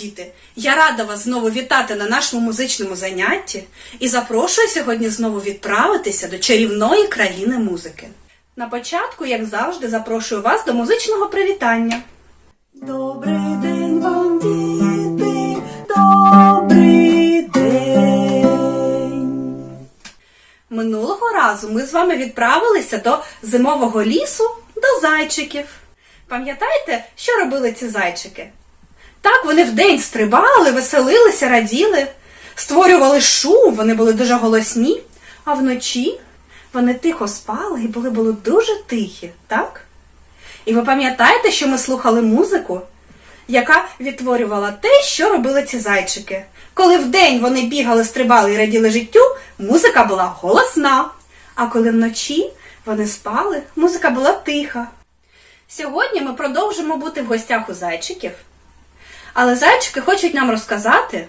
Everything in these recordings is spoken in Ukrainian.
діти! Я рада вас знову вітати на нашому музичному занятті і запрошую сьогодні знову відправитися до чарівної країни музики. На початку, як завжди, запрошую вас до музичного привітання. Добрий день вам, діти! Добрий день! Минулого разу ми з вами відправилися до зимового лісу до зайчиків. Пам'ятаєте, що робили ці зайчики? Так, вони вдень стрибали, веселилися, раділи, створювали шум, вони були дуже голосні, а вночі вони тихо спали і були, були дуже тихі, так? І ви пам'ятаєте, що ми слухали музику, яка відтворювала те, що робили ці зайчики. Коли вдень вони бігали, стрибали і раділи життю, музика була голосна. А коли вночі вони спали, музика була тиха. Сьогодні ми продовжимо бути в гостях у зайчиків. Але зайчики хочуть нам розказати,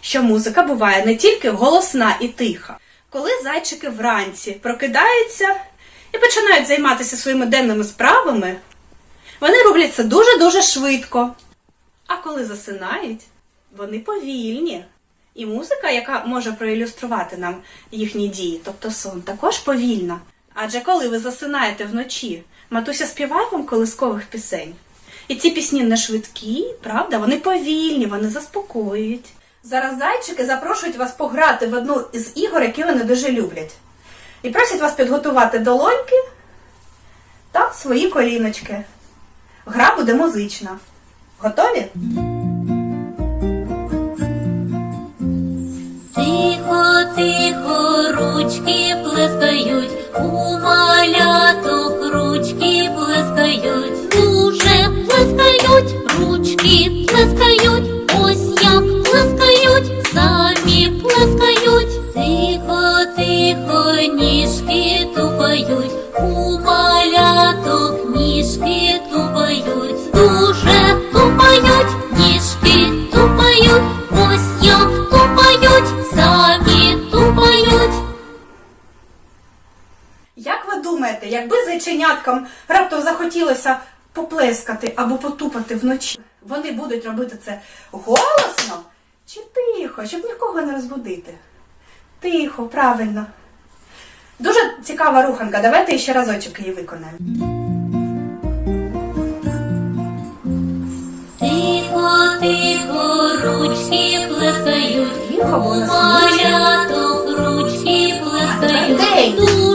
що музика буває не тільки голосна і тиха. Коли зайчики вранці прокидаються і починають займатися своїми денними справами, вони роблять це дуже-дуже швидко. А коли засинають, вони повільні. І музика, яка може проілюструвати нам їхні дії, тобто сон, також повільна. Адже коли ви засинаєте вночі, матуся співає вам колискових пісень. І ці пісні не швидкі, правда? Вони повільні, вони заспокоюють. Зараз зайчики запрошують вас пограти в одну із ігор, які вони дуже люблять. І просять вас підготувати долоньки та свої коліночки. Гра буде музична. Готові? Тихо, тихо, ручки плескають, у ніжки тупають, у маляток ніжки тупають, дуже тупають, ніжки тупають, ось як тупають, самі тупають. Як ви думаєте, якби зайченяткам раптом захотілося поплескати або потупати вночі, вони будуть робити це голосно чи тихо, щоб нікого не розбудити? Тихо, правильно. Дуже цікава руханка. Давайте ще разочок її виконаємо. Тихо, тихо, ручки плескають, Тихо, у маляток ручки плескають, день.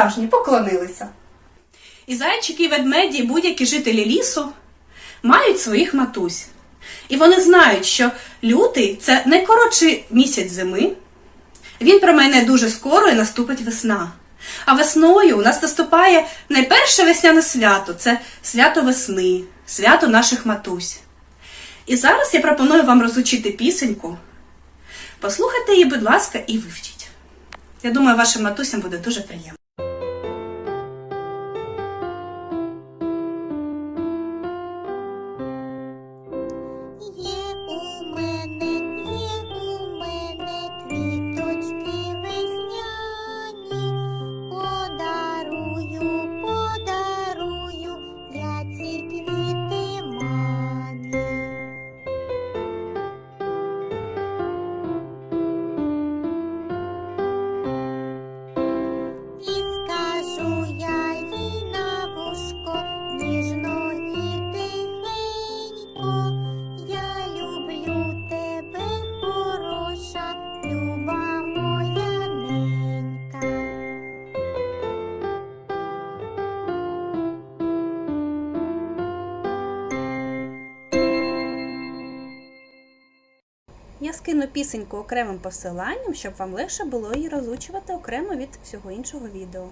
Справжні поклонилися. І зайчики, і ведмеді, і будь-які жителі лісу мають своїх матусь. І вони знають, що лютий це найкоротший місяць зими. Він промене дуже скоро і наступить весна. А весною у нас наступає найперше весняне свято це свято весни, свято наших матусь. І зараз я пропоную вам розучити пісеньку. Послухайте її, будь ласка, і вивчіть. Я думаю, вашим матусям буде дуже приємно. Я скину пісеньку окремим посиланням, щоб вам легше було її розучувати окремо від всього іншого відео.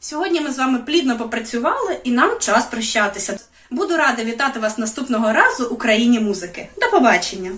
Сьогодні ми з вами плідно попрацювали і нам час прощатися. Буду рада вітати вас наступного разу у країні музики. До побачення!